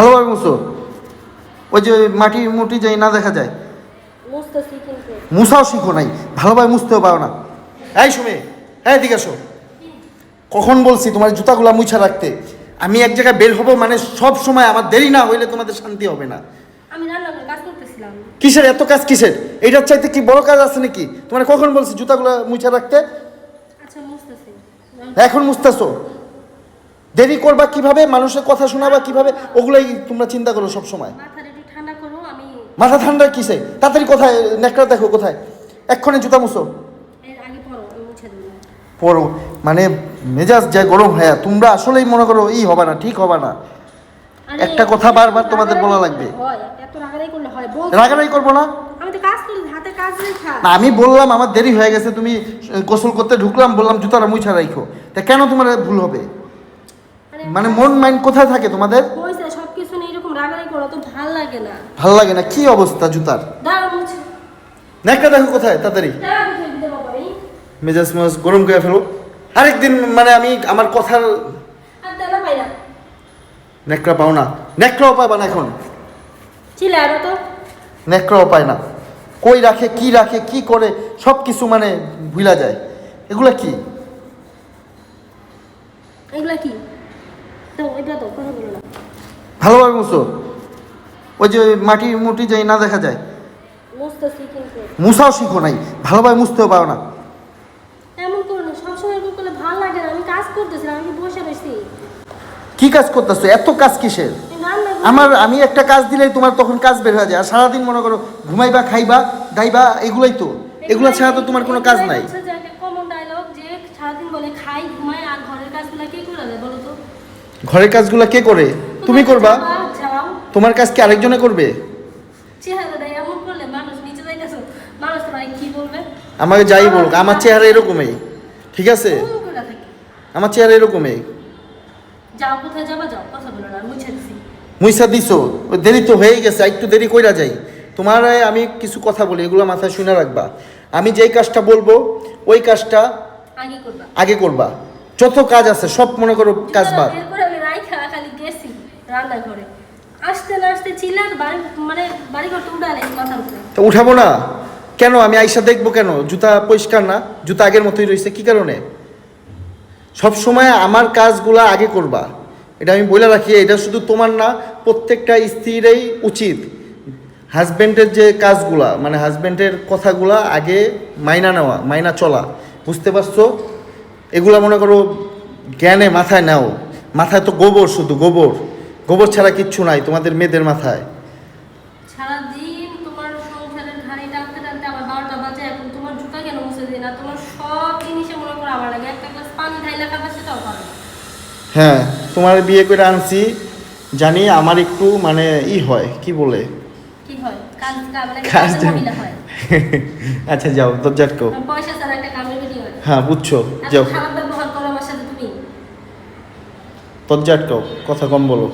ভালোভাবে মুছো। ওই যে মাটি মুটি যাই না দেখা যায়। মুছাও শিখো নাই। ভালোভাবে মুছতেও পারো না। এই শুনে হ্যাঁ এদিকে আসো কখন বলছি তোমার জুতাগুলো মুছা রাখতে? আমি এক জায়গায় বের হব মানে সব সময় আমার দেরি না হইলে তোমাদের শান্তি হবে না। কিসের এত কাজ কিসের? এইটার চাইতে কি বড় কাজ আছে নাকি? তোমার কখন বলছি জুতাগুলো মুছা রাখতে? আচ্ছা এখন মুছতেছো? দেরি করবা কীভাবে? মানুষের কথা শোনাবা কীভাবে? ওগুলাই তোমরা চিন্তা করো সব সময় মাথা ঠান্ডা কিসে? তাড়াতাড়ি কোথায়? নেকড়া দেখো কোথায়? এক্ষণে জুতা মুছো। পড়ো মানে মেজাজ যা গরম হ্যাঁ তোমরা আসলেই মনে করো ই হবে না ঠিক হবে না। একটা কথা বারবার তোমাদের বলা লাগবে। রাগারাগি রাগারাগি করব না? আমি বললাম আমার দেরি হয়ে গেছে তুমি গোসল করতে ঢুকলাম বললাম জুতাটা মুছা রাখো তা কেন তোমার ভুল হবে? মানে মন মাইন্ড কোথায় থাকে তোমাদের? হয়েছে সব নিয়ে এরকম রাগারাগি করো তো ভালো লাগে না। ভালো লাগে না? কি অবস্থা জুতার? দাঁড়া নেকড়া দেখো কোথায় তাড়াতাড়ি। দাঁড়া মুছে দিতে বাবা এই মেজাজ মেজাজ গরম করে ফেলো। আরেকদিন মানে আমি আমার কথার আর দাঁড়া নেকড়া পাও না। নেকড়াও পাবা না এখন? চিলে আরও তো। নেকড়াও পায় না। কই রাখে কি রাখে কি করে সব কিছু মানে ভুলা যায়। এগুলা কি? এগুলা কি? ভালোভাবে মুছো। ওই যে মাটি মুটি যাই না দেখা যায়। কিন্তু। শিখো নাই। ভালোভাবে মুছতেও পারো না। কি কাজ করতেছো? এত কাজ কিসের? আমার আমি একটা কাজ দিলেই তোমার তখন কাজ বের হয়ে যায়। আর সারাদিন মনে করো ঘুমাইবা খাইবা দাইবা এগুলাই তো। এগুলো ছাড়া তো তোমার কোনো কাজ নাই হচ্ছে যে একটা কমন ডায়লগ যে সারাদিন বলে খাই ঘুমাই আর ঘরের কাজগুলো কে করে দেয় বলো তো ঘরের কাজগুলো কে করে? তুমি করবা? তোমার কাজ কি আরেকজনে করবে? আমাকে যাই বলুক আমার চেহারা এরকমই। ঠিক আছে? আমার চেহারা এরকমই। মুইসা দিছো? দেরি তো হয়েই গেছে একটু দেরি কইরা যাই। তোমার আমি কিছু কথা বলি এগুলো মাথায় শুনে রাখবা। আমি যেই কাজটা বলব ওই কাজটা আগে করবা। যত কাজ আছে সব মনে করো কাজ বাদ এরপরে আমি রাইখা খালি গেছি রান্নাঘরে আসতে না আসতে চিল্লার বাড়ি মানে বাড়ি ঘরটা উঠালে মাথার উপরে। তো উঠাবো না। কেন? আমি আইসা দেখব কেন? জুতা পরিষ্কার না? জুতা আগের মতোই রয়েছে, কি কারণে? সব সময় আমার কাজগুলা আগে করবা। এটা আমি বলে রাখি, এটা শুধু তোমার না, প্রত্যেকটা স্ত্রীরই উচিত। হাজব্যান্ডের যে কাজগুলা মানে হাজব্যান্ডের কথাগুলা আগে মাইনা নেওয়া, মাইনা চলা। বুঝতে পারছ? এগুলা মনে করো জ্ঞানে মাথায় নাও। মাথায় তো গোবর শুধু, গোবর। গোবর ছাড়া কিচ্ছু নাই তোমাদের মেয়েদের মাথায়। হ্যাঁ তোমার বিয়ে করে আনছি জানি আমার একটু মানে ই হয় কি বলে? আচ্ছা যাও দরজাট কো আর পয়সা ছাড়া একটা কামের বেরিয়ে হয়। বুঝছ যাও। কো কথা কম বলো।